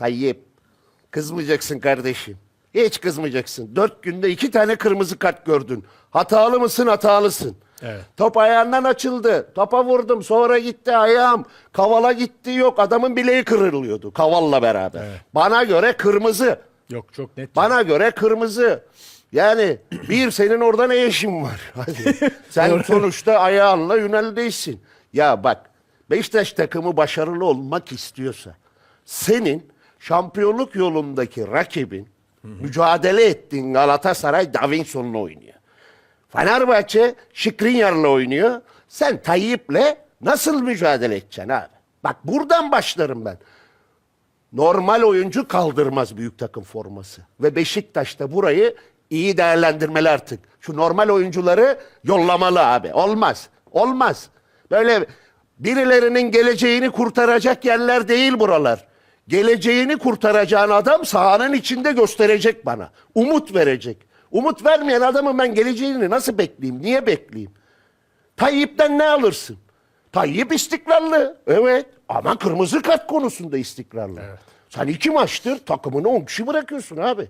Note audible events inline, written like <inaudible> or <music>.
Tayyip. Kızmayacaksın kardeşim. Hiç kızmayacaksın. Dört günde iki tane kırmızı kart gördün. Hatalı mısın hatalısın. Evet. Top ayağından açıldı. Topa vurdum sonra gitti ayağım. Kavala gitti yok. Adamın bileği kırılıyordu kavalla beraber. Bana göre kırmızı. Yok çok net. Bana göre kırmızı. Yani bir senin orada ne işin var? <laughs> Hadi. Sen sonuçta ayağınla Ünal'deysin. Ya bak Beşiktaş takımı başarılı olmak istiyorsa senin şampiyonluk yolundaki rakibin mücadele ettiğin Galatasaray Davinson'la oynuyor. Fenerbahçe Şikrinyar'la oynuyor. Sen Tayyip'le nasıl mücadele edeceksin abi? Bak buradan başlarım ben. Normal oyuncu kaldırmaz büyük takım forması. Ve Beşiktaş da burayı iyi değerlendirmeli artık. Şu normal oyuncuları yollamalı abi. Olmaz. Olmaz. Böyle birilerinin geleceğini kurtaracak yerler değil buralar. Geleceğini kurtaracağın adam sahanın içinde gösterecek bana. Umut verecek. Umut vermeyen adamın ben geleceğini nasıl bekleyeyim? Niye bekleyeyim? Tayyip'ten ne alırsın? Tayyip istikrarlı. Evet. Ama kırmızı kart konusunda istikrarlı. Sen iki maçtır takımını 10 kişi bırakıyorsun abi.